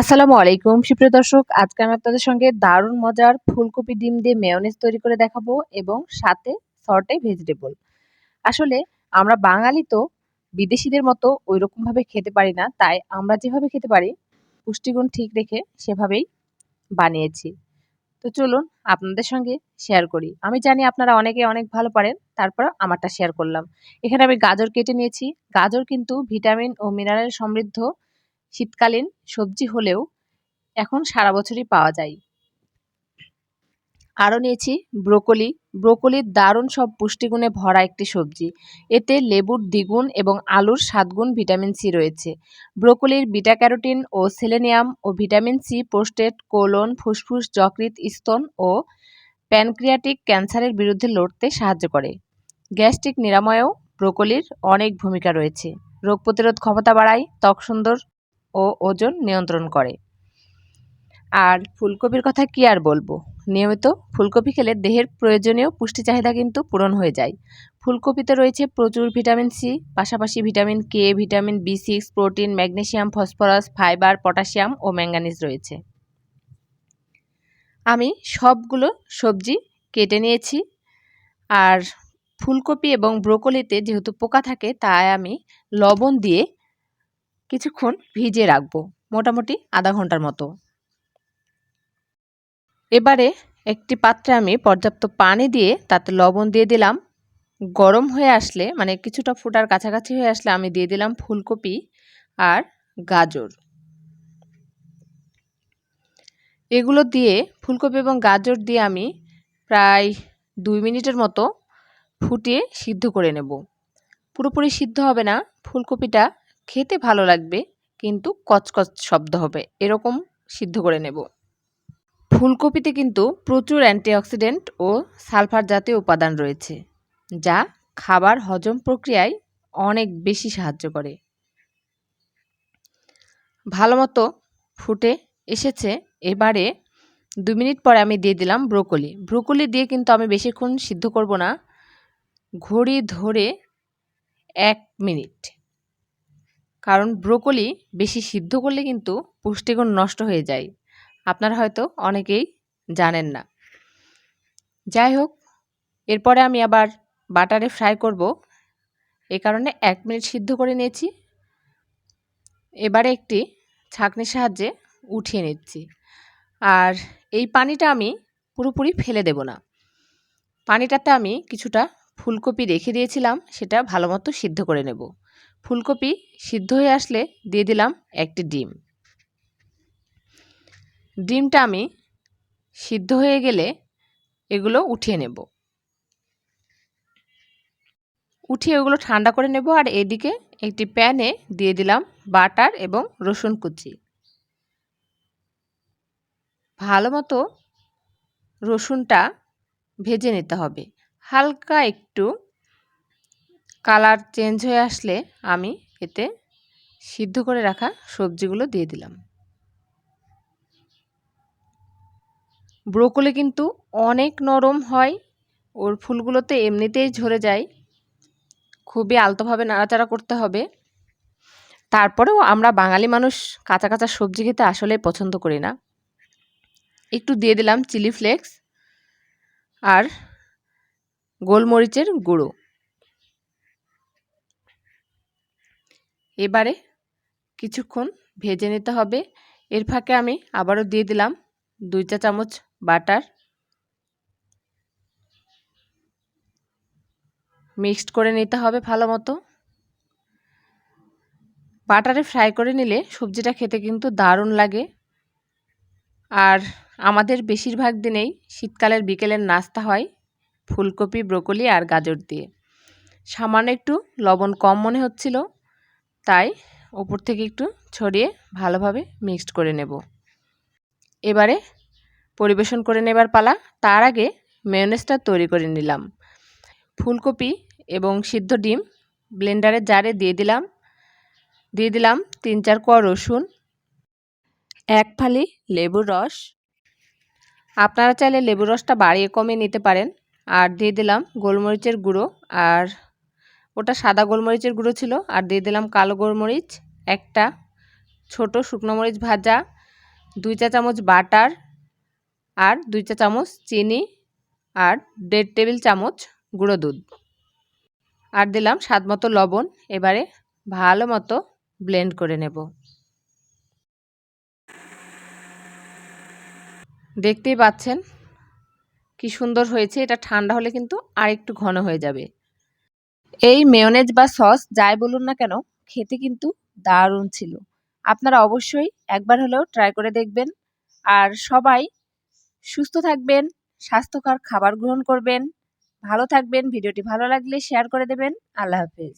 আসসালামু আলাইকুম। সুপ্রিয় দর্শক, আজকে আমি আপনাদের সঙ্গে দারুণ মজার ফুলকপি ডিম দিয়ে মেয়নেজ তৈরি করে দেখাবো এবং সাথে সর্টে ভেজিটেবল। আসলে আমরা বাঙালি তো, বিদেশিদের মতো ওই ভাবে খেতে পারি না, তাই আমরা যেভাবে খেতে পারি, পুষ্টিগুণ ঠিক রেখে সেভাবেই বানিয়েছি। তো চলুন আপনাদের সঙ্গে শেয়ার করি। আমি জানি আপনারা অনেকে অনেক ভালো পারেন, তারপর আমারটা শেয়ার করলাম। এখানে আমি গাজর কেটে নিয়েছি। গাজর কিন্তু ভিটামিন ও মিনারেল সমৃদ্ধ শীতকালীন সবজি হলেও এখন সারা বছরই পাওয়া যায়। আরও নিয়েছি ব্রোকলি। ব্রোকলির দারুণ সব পুষ্টিগুণে ভরা একটি সবজি। এতে লেবুর দ্বিগুণ এবং আলুর সাতগুণ ভিটামিন সি রয়েছে। ব্রোকলির বিটা ক্যারোটিন ও সেলেনিয়াম ও ভিটামিন সি পোস্টেট কোলন, ফুসফুস যকৃত স্তন ও প্যানক্রিয়াটিক ক্যান্সারের বিরুদ্ধে লড়তে সাহায্য করে। গ্যাস্ট্রিক নিরাময়েও ব্রোকলির অনেক ভূমিকা রয়েছে। রোগ প্রতিরোধ ক্ষমতা বাড়ায়, ত্বক সুন্দর ও ওজন নিয়ন্ত্রণ করে। আর ফুলকপির কথা কি আর বলব? নিয়মিত ফুলকপি খেলে দেহের প্রয়োজনীয় পুষ্টি চাহিদা কিন্তু পূরণ হয়ে যায়। ফুলকপিতে রয়েছে প্রচুর ভিটামিন সি, পাশাপাশি vitamin K, vitamin B six, protein magnesium phosphorus, fibre, potassium ও ম্যাঙ্গানিজ রয়েছে। আমি সবগুলো সবজি কেটে নিয়েছি। আর ফুলকপি এবং ব্রোকলিতে যেহেতু পোকা থাকে, তাই আমি লবণ দিয়ে কিছুক্ষণ ভিজিয়ে রাখব, মোটামুটি আধা ঘণ্টার মতো। এবারে একটি পাত্রে আমি পর্যাপ্ত পানি দিয়ে তাতে লবণ দিয়ে দিলাম। গরম হয়ে আসলে মানে কিছুটা ফুটার কাছাকাছি হয়ে আসলে আমি দিয়ে দিলাম ফুলকপি আর গাজর। এগুলো দিয়ে, ফুলকপি এবং গাজর দিয়ে আমি প্রায় দুই মিনিটের মতো ফুটিয়ে সিদ্ধ করে নেব। পুরোপুরি সিদ্ধ হবে না, ফুলকপিটা খেতে ভালো লাগবে, কিন্তু কচকচ শব্দ হবে। এরকম সিদ্ধ করে নেব। ফুলকপিতে কিন্তু প্রচুর অ্যান্টিঅক্সিডেন্ট ও সালফার জাতীয় উপাদান রয়েছে, যা খাবার হজম প্রক্রিয়ায় অনেক বেশি সাহায্য করে। ভালো মতো ফুটে এসেছে। এবারে দু মিনিট পরে আমি দিয়ে দিলাম ব্রোকলি। ব্রোকলি দিয়ে কিন্তু আমি বেশিক্ষণ সিদ্ধ করব না। ঘড়ি ধরে এক মিনিট। কারণ ব্রোকলি বেশি সিদ্ধ করলে কিন্তু পুষ্টিগুণ নষ্ট হয়ে যায়। আপনারা হয়তো অনেকেই জানেন না। যাই হোক, এরপরে আমি আবার বাটারে ফ্রাই করব। এ কারণে এক মিনিট সিদ্ধ করে নিয়েছি। এবারে একটি ছাঁকনির সাহায্যে উঠিয়ে নিচ্ছি। আর এই পানিটা আমি পুরোপুরি ফেলে দেব না। পানিটাতে আমি কিছুটা ফুলকপি রেখে দিয়েছিলাম, সেটা ভালো মতো সিদ্ধ করে নেব। ফুলকপি সিদ্ধ হয়ে আসলে দিয়ে দিলাম একটি ডিম। ডিমটা আমি সিদ্ধ হয়ে গেলে এগুলো উঠিয়ে নেব। উঠিয়ে ওগুলো ঠান্ডা করে নেব আর এদিকে একটি প্যানে দিয়ে দিলাম বাটার এবং রসুন কুচি। ভালো মতো রসুনটা ভেজে নিতে হবে। হালকা একটু কালার চেঞ্জ হয়ে আসলে আমি এতে সিদ্ধ করে রাখা সবজিগুলো দিয়ে দিলাম। ব্রোকলি কিন্তু অনেক নরম হয়, ওর ফুলগুলোতে এমনিতেই ঝরে যায়, খুবই আলতোভাবে নাড়াচাড়া করতে হবে। তারপরেও আমরা বাঙালি মানুষ কাঁচা কাঁচা সবজি খেতে আসলে পছন্দ করি না। একটু দিয়ে দিলাম চিলি ফ্লেক্স আর গোলমরিচের গুঁড়ো। এবারে কিছুক্ষণ ভেজে নিতে হবে। এর ফাঁকে আমি আবারও দিয়ে দিলাম দুই চা চামচ বাটার। মিক্সড করে নিতে হবে ভালো মতো। বাটারে ফ্রাই করে নিলে সবজিটা খেতে কিন্তু দারুণ লাগে। আর আমাদের বেশিরভাগ দিনেই শীতকালের বিকেলের নাস্তা হয় ফুলকপি, ব্রোকলি আর গাজর দিয়ে। সামান্য একটু লবণ কম মনে হচ্ছিল। তাই ওপর থেকে একটু ছড়িয়ে ভালোভাবে মিক্সড করে নেব। এবারে পরিবেশন করে নেবার পালা। তার আগে মেয়নেজটা তৈরি করে নিলাম। ফুলকপি এবং সিদ্ধ ডিম ব্লেন্ডারের জারে দিয়ে দিলাম। দিয়ে দিলাম তিন চার কোয়া রসুন, এক ফালি লেবুর রস। আপনারা চাইলে লেবুর রসটা বাড়িয়ে কমে নিতে পারেন। আর দিয়ে দিলাম গোলমরিচের গুঁড়ো আর ওটা সাদা গোলমরিচের গুঁড়ো ছিল, আর দিয়ে দিলাম কালো গোলমরিচ, একটা ছোট শুকনো মরিচ ভাজা, দুই চা চামচ বাটার, আর দুই চা চামচ চিনি, আর দেড় টেবিল চামচ গুঁড়ো দুধ। আর দিলাম স্বাদ মতো লবণ, এবারে ভালো মতো ব্লেন্ড করে নেব। দেখতেই পাচ্ছেন কি সুন্দর হয়েছে, এটা ঠান্ডা হলে কিন্তু আর একটু ঘন হয়ে যাবে। এই মেয়নেজ বা সস যাই বলুন না কেন, খেতে কিন্তু দারুণ ছিল। আপনারা অবশ্যই একবার হলেও ট্রাই করে দেখবেন। আর সবাই সুস্থ থাকবেন, স্বাস্থ্যকর খাবার গ্রহণ করবেন। ভালো থাকবেন, ভিডিওটি ভালো লাগলে শেয়ার করে দেবেন। আল্লাহ হাফেজ।